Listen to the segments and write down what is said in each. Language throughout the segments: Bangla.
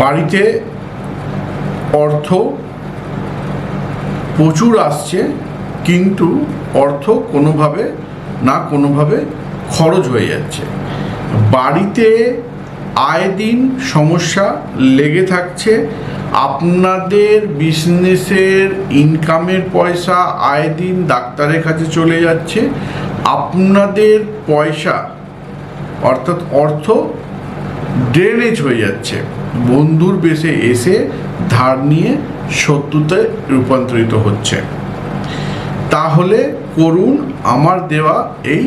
বাড়িতে অর্থ প্রচুর আসছে, কিন্তু অর্থ কোনোভাবে না কোনোভাবে খরচ হয়ে যাচ্ছে। বাড়িতে আয় দিন সমস্যা লেগে থাকছে। আপনাদের বিজনেসের ইনকামের পয়সা আয় দিন ডাক্তারের কাছে চলে যাচ্ছে। আপনাদের পয়সা, অর্থাৎ অর্থ ড্রেনেজ হয়ে যাচ্ছে। বন্ধুর বেশে এসে ধার নিয়ে শত্রুতে রূপান্তরিত হচ্ছে। তাহলে করুন আমার দেওয়া এই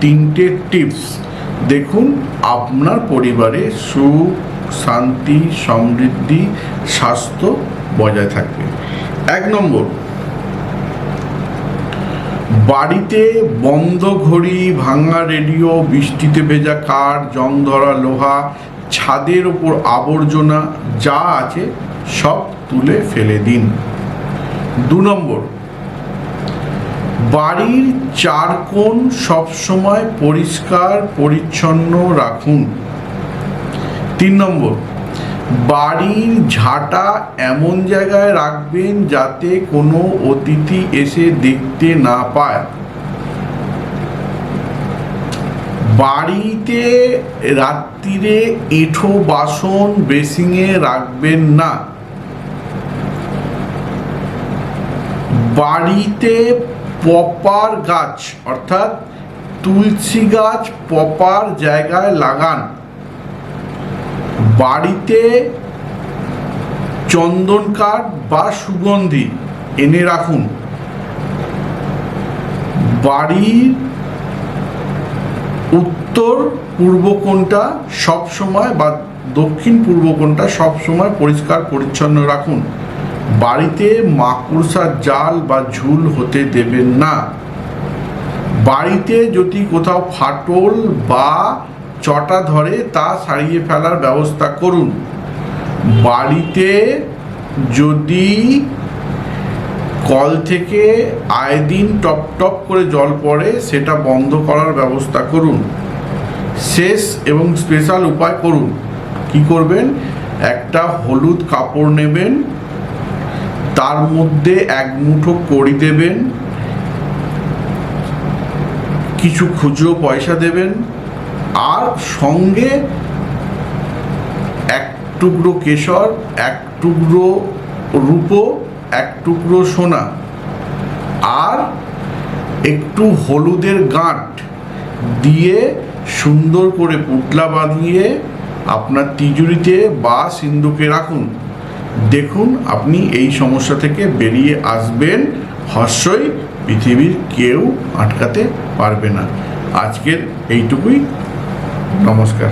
তিনটে টিপস। দেখুন, আপনার পরিবারে সুখ, শান্তি, সমৃদ্ধি, স্বাস্থ্য বজায় থাকবে। এক নম্বর, বাড়িতে বন্ধ ঘড়ি, ভাঙা রেডিও, বৃষ্টিতে ভেজা কাঠ, জং ধরা লোহা ছাদের ওপর আবর্জনা যা আছে সব তুলে ফেলে দিন। দু নম্বর, বাড়ির চার কোণ সবসময় পরিষ্কার, পরিচ্ছন্ন রাখুন। তিন নম্বর, বাড়ির ঝাঁটা এমন জায়গায় রাখবেন যাতে কোনো অতিথি এসে দেখতে না পায়। বাড়িতে রাত্রিরে এঁঠো বাসন বেসিংয়ে রাখবেন না। বাড়িতে পপার গাছ, অর্থাৎ তুলসী গাছ পপার জায়গায় লাগান। বাড়িতে চন্দন কাঠ বা সুগন্ধি এনে রাখুন। বাড়ির উত্তর পূর্ব কোণটা সবসময় বা দক্ষিণ পূর্ব কোণটা সবসময় পরিষ্কার, পরিচ্ছন্ন রাখুন। বাড়িতে মাকড়সার জাল বা ঝুল হতে দেবেন না। বাড়িতে যদি কোথাও ফাটল বা চটা ধরে, তা সারিয়ে ফেলার ব্যবস্থা করুন। বাড়িতে যদি কল থেকে আয় দিন টপ টপ করে জল পড়ে, সেটা বন্ধ করার ব্যবস্থা করুন। শেষ এবং স্পেশাল উপায় করুন। কি করবেন? একটা হলুদ কাপড় নেবেন, তার মধ্যে এক মুঠো কড়ি দেবেন, কিছু খুচরো পয়সা দেবেন, আর সঙ্গে এক টুকরো কেশর, এক টুকরো রূপো এক টুকরো সোনা আর একটু হলুদের গাঁট দিয়ে সুন্দর করে পুতলা বাঁধিয়ে আপনার তিজুরিতে বা সিন্ধুকে রাখুন। দেখুন, আপনি এই সমস্যা থেকে বেরিয়ে আসবেন। হর্ষই পৃথিবীর কেউ আটকাতে পারবে না। আজকের এইটুকুই। নমস্কার।